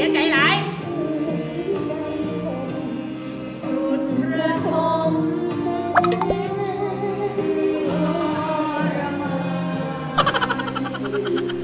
สียใจหลายสุดระทม